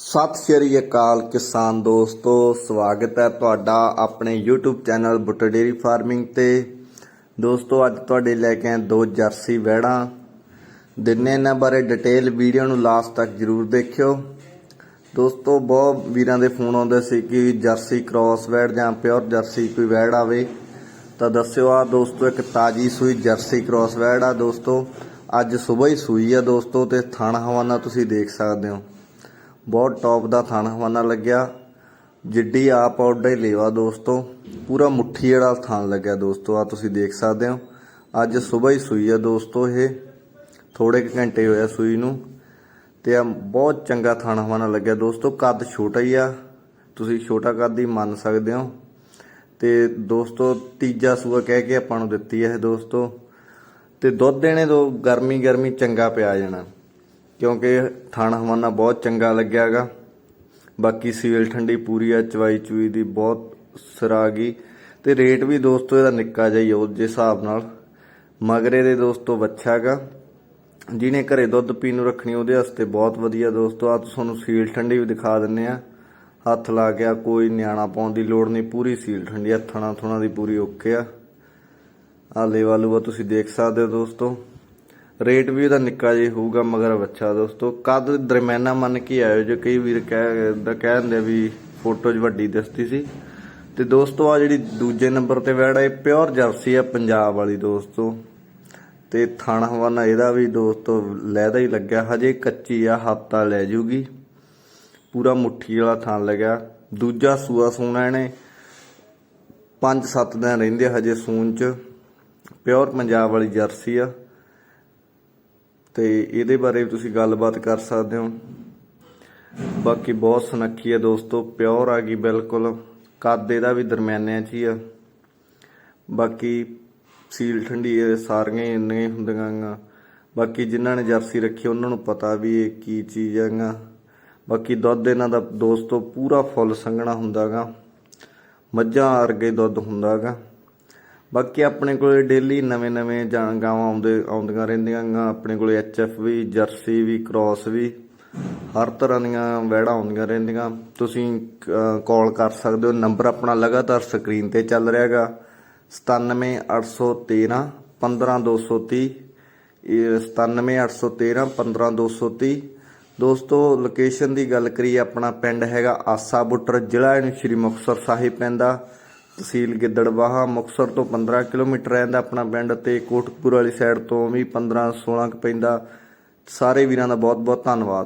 ਸਤਿ ਸ਼੍ਰੀ ਅਕਾਲ ਕਿਸਾਨ ਦੋਸਤੋ, ਸਵਾਗਤ ਹੈ ਤੁਹਾਡਾ ਆਪਣੇ YouTube channel Buttar dairy farming ਤੇ। ਦੋਸਤੋ, ਅੱਜ ਤੁਹਾਡੇ ਲੈ ਕੇ ਆਏ ਦੋ ਜਰਸੀ ਵਹਿੜਾਂ। ਦਿਨੇ ਇਹਨਾਂ ਬਾਰੇ ਡਿਟੇਲ ਵੀਡੀਓ ਨੂੰ ਲਾਸਟ ਤੱਕ ਜਰੂਰ ਦੇਖਿਓ। ਦੋਸਤੋ, ਬਹੁਤ ਵੀਰਾਂ ਦੇ ਫੋਨ ਆਉਂਦੇ ਸੀ ਕਿ ਜਰਸੀ ਕ੍ਰਾਸ ਵੈੜ ਜਾਂ ਪਿਓਰ ਜਰਸੀ ਕੋਈ ਵੈੜ ਆਵੇ। ਤਾਂ ਦੱਸਿਓ ਆ ਦੋਸਤੋ, ਇੱਕ ਤਾਜੀ ਸੂਈ ਜਰਸੀ ਕ੍ਰਾਸ ਵੈੜ ਆ ਦੋਸਤੋ। ਅੱਜ ਸਵੇਰ ਹੀ ਸੂਈ ਆ ਦੋਸਤੋ ਤੇ ਥਣ ਹਵਾਨਾ ਤੁਸੀਂ ਦੇਖ ਸਕਦੇ ਹੋ। ਬਹੁਤ ਟੌਪ ਦਾ ਥਣ ਹਵਾਨਾ ਲੱਗਿਆ। ਜਿੱਡੀ ਆਪ ਆਉਡੇ ਲੇਵਾ ਦੋਸਤੋ। ਪੂਰਾ ਮੁੱਠੀ ਵਾਲਾ ਥਣ ਲੱਗਿਆ ਦੋਸਤੋ ਆ ਤੁਸੀਂ ਦੇਖ ਸਕਦੇ ਹੋ। ਅੱਜ ਸਵੇਰ ਹੀ ਸੂਈ ਆ ਦੋਸਤੋ ਇਹ। ਥੋੜੇ ਕੁ ਘੰਟੇ ਹੋਇਆ ਸੂਈ ਨੂੰ। ਤੇ ਆ ਬਹੁਤ ਚੰਗਾ ਥਣ ਹਵਾਨਾ ਲੱਗਿਆ ਦੋਸਤੋ। ਕੱਦ ਛੋਟਾ ਹੀ ਆ। ਤੁਸੀਂ ਛੋਟਾ ਕੱਦ ਹੀ ਮੰਨ ਸਕਦੇ ਹੋ। ਤੇ ਦੋਸਤੋ ਤੀਜਾ ਸੂਆ ਕਹਿ ਕੇ ਆਪਾਂ ਨੂੰ ਦਿੱਤੀ ਹੈ ਇਹ ਦੋਸਤੋ। ਤੇ ਦੁੱਧ ਦੇਣੇ ਤੋਂ ਗਰਮੀ ਗਰਮੀ ਚੰਗਾ ਪਿਆ ਜਾਣਾ। ਕਿਉਂਕਿ ਥਾਣਾ ਹਵਾਨਾ ਬਹੁਤ ਚੰਗਾ ਲੱਗਿਆਗਾ। ਬਾਕੀ ਸੀਲ ਠੰਡੀ ਪੂਰੀ ਆ, ਚਵਾਈ ਚੂਈ ਦੀ ਬਹੁਤ ਸਰਾ ਗਈ ਤੇ ਰੇਟ ਵੀ ਦੋਸਤੋ ਇਹਦਾ ਨਿੱਕਾ ਜਿਹਾ ਹੀ ਉਸ ਉਹਦੇ ਹਿਸਾਬ ਨਾਲ। ਮਗਰੇ ਦੇ ਦੋਸਤੋ ਬੱਚਾਗਾ। ਜਿਹਨੇ ਘਰੇ ਦੁੱਧ ਪੀਣ ਨੂੰ ਰੱਖਣੀ ਉਹਦੇ ਵਾਸਤੇ ਬਹੁਤ ਵਧੀਆ ਦੋਸਤੋ। ਆ ਤੁਹਾਨੂੰ ਸੀਲ ਠੰਡੀ ਵੀ ਦਿਖਾ ਦਿੰਨੇ ਆ। ਹੱਥ ਲਾ ਕੇ ਆ, ਕੋਈ ਨਿਆਣਾ ਪਾਉਣ ਦੀ ਲੋੜ ਨਹੀਂ, ਪੂਰੀ ਸੀਲ ਠੰਡੀ ਹੱਥਾਂ ਥੋਣਾ ਦੀ ਪੂਰੀ ਓਕੇ ਆ। ਆ ਲੇਵਾ ਲੂਆ ਤੁਸੀਂ ਦੇਖ ਸਕਦੇ ਹੋ ਦੋਸਤੋ। ਰੇਟ ਵੀ ਉਹਦਾ ਨਿੱਕਾ ਜਿਹਾ ਹੋਊਗਾ, ਮਗਰ ਬੱਚਾ ਦੋਸਤੋ। ਕੱਦ ਦਰਮਿਆਨਾ ਮੰਨ ਕੇ ਆਇਓ, ਜੇ ਕਈ ਵੀਰ ਕਹਿ ਦਾ ਕਹਿ ਦਿੰਦੇ ਵੀ ਫੋਟੋ 'ਚ ਵੱਡੀ ਦਿਸਦੀ ਸੀ। ਤੇ ਦੋਸਤੋ ਆ ਜਿਹੜੀ ਦੂਜੇ ਨੰਬਰ ਤੇ ਵੈੜ ਆ ਪਿਓਰ ਜਰਸੀ ਆ ਪੰਜਾਬ ਵਾਲੀ ਦੋਸਤੋ। ਤੇ ਥਣ ਹਵਾਨਾ ਇਹਦਾ ਵੀ ਦੋਸਤੋ ਲੈਦਾ ਹੀ ਲੱਗਿਆ, ਹਜੇ ਕੱਚੀ ਆ ਹਫਤਾ ਲੈ ਜੂਗੀ। ਪੂਰਾ ਮੁੱਠੀ ਵਾਲਾ ਥਣ ਲੱਗਿਆ। ਦੂਜਾ ਸੂਆ ਸੂਣਾ ਇਹਨੇ। 5-7 ਦਿਨ ਰਹਿੰਦੇ ਹਜੇ ਸੂਨ ਚ। ਪਿਓਰ ਪੰਜਾਬ ਵਾਲੀ ਜਰਸੀ ਆ। ਤੇ ਇਹਦੇ ਬਾਰੇ ਵੀ ਤੁਸੀਂ ਗੱਲਬਾਤ ਕਰ ਸਕਦੇ ਹੋ। ਬਾਕੀ ਬਹੁਤ ਸੁਨੱਖੀ ਹੈ ਦੋਸਤੋ, ਪਿਓਰ ਆ ਗਈ ਬਿਲਕੁਲ। ਕੱਦ ਇਹਦਾ ਵੀ ਦਰਮਿਆਨਿਆਂ 'ਚ ਹੀ ਆ। ਬਾਕੀ ਸੀਲ ਠੰਡੀ ਇਹ ਸਾਰੀਆਂ ਹੀ ਇੰਨੀਆਂ ਹੀ ਹੁੰਦੀਆਂ ਗਾ ਬਾਕੀ ਜਿਨ੍ਹਾਂ ਨੇ ਜਰਸੀ ਰੱਖੀ ਉਹਨਾਂ ਨੂੰ ਪਤਾ ਵੀ ਇਹ ਕੀ ਚੀਜ਼ ਹੈਗਾ ਬਾਕੀ ਦੁੱਧ ਇਹਨਾਂ ਦਾ ਦੋਸਤੋ, ਪੂਰਾ ਫੁੱਲ ਸੰਘਣਾ ਹੁੰਦਾਗਾ ਮੱਝਾਂ ਅਰਗੇ ਦੁੱਧ ਹੁੰਦਾਗਾ ਬਾਕੀ ਆਪਣੇ ਕੋਲੇ ਡੇਲੀ ਨਵੇਂ-ਨਵੇਂ ਜਾਂ ਗਾਵਾਂ ਆਉਂਦੇ ਆਉਂਦੀਆਂ ਰਹਿੰਦੀਆਂ ਗਾ, ਆਪਣੇ ਕੋਲੇ ਐਚਐਫ ਵੀ, ਜਰਸੀ ਵੀ ਕ੍ਰਾਸ ਵੀ, ਹਰ ਤਰ੍ਹਾਂ ਦੀਆਂ ਵੈੜਾਂ ਆਉਂਦੀਆਂ ਰਹਿੰਦੀਆਂ। ਤੁਸੀਂ ਕਾਲ ਕਰ ਸਕਦੇ ਹੋ ਨੰਬਰ ਆਪਣਾ ਲਗਾਤਾਰ ਸਕਰੀਨ ਤੇ ਚੱਲ ਰਿਹਾਗਾ 97813 15230 ਇਹ 97813 15230 ਦੋਸਤੋ ਲੋਕੇਸ਼ਨ ਦੀ ਗੱਲ ਕਰੀਏ, ਆਪਣਾ ਪਿੰਡ ਹੈਗਾ ਆਸਾ ਬੁੱਟਰ, ਜ਼ਿਲ੍ਹਾ ਇਹਨੂੰ ਸ਼੍ਰੀ ਮੁਕਤਸਰ ਸਾਹਿਬ ਪੈਂਦਾ। ਤਹਿਸੀਲ ਗਿੱਦੜਬਾਹਾ ਮੁਕਤਸਰ ਤੋਂ 15 ਕਿਲੋਮੀਟਰ ਰਹਿੰਦਾ ਆਪਣਾ ਪਿੰਡ ਤੇ ਕੋਟਕਪੂਰ ਵਾਲੀ ਸਾਈਡ ਤੋਂ ਵੀ 15 16 ਕੁ ਪੈਂਦਾ। ਸਾਰੇ ਵੀਰਾਂ ਦਾ ਬਹੁਤ ਬਹੁਤ ਧੰਨਵਾਦ।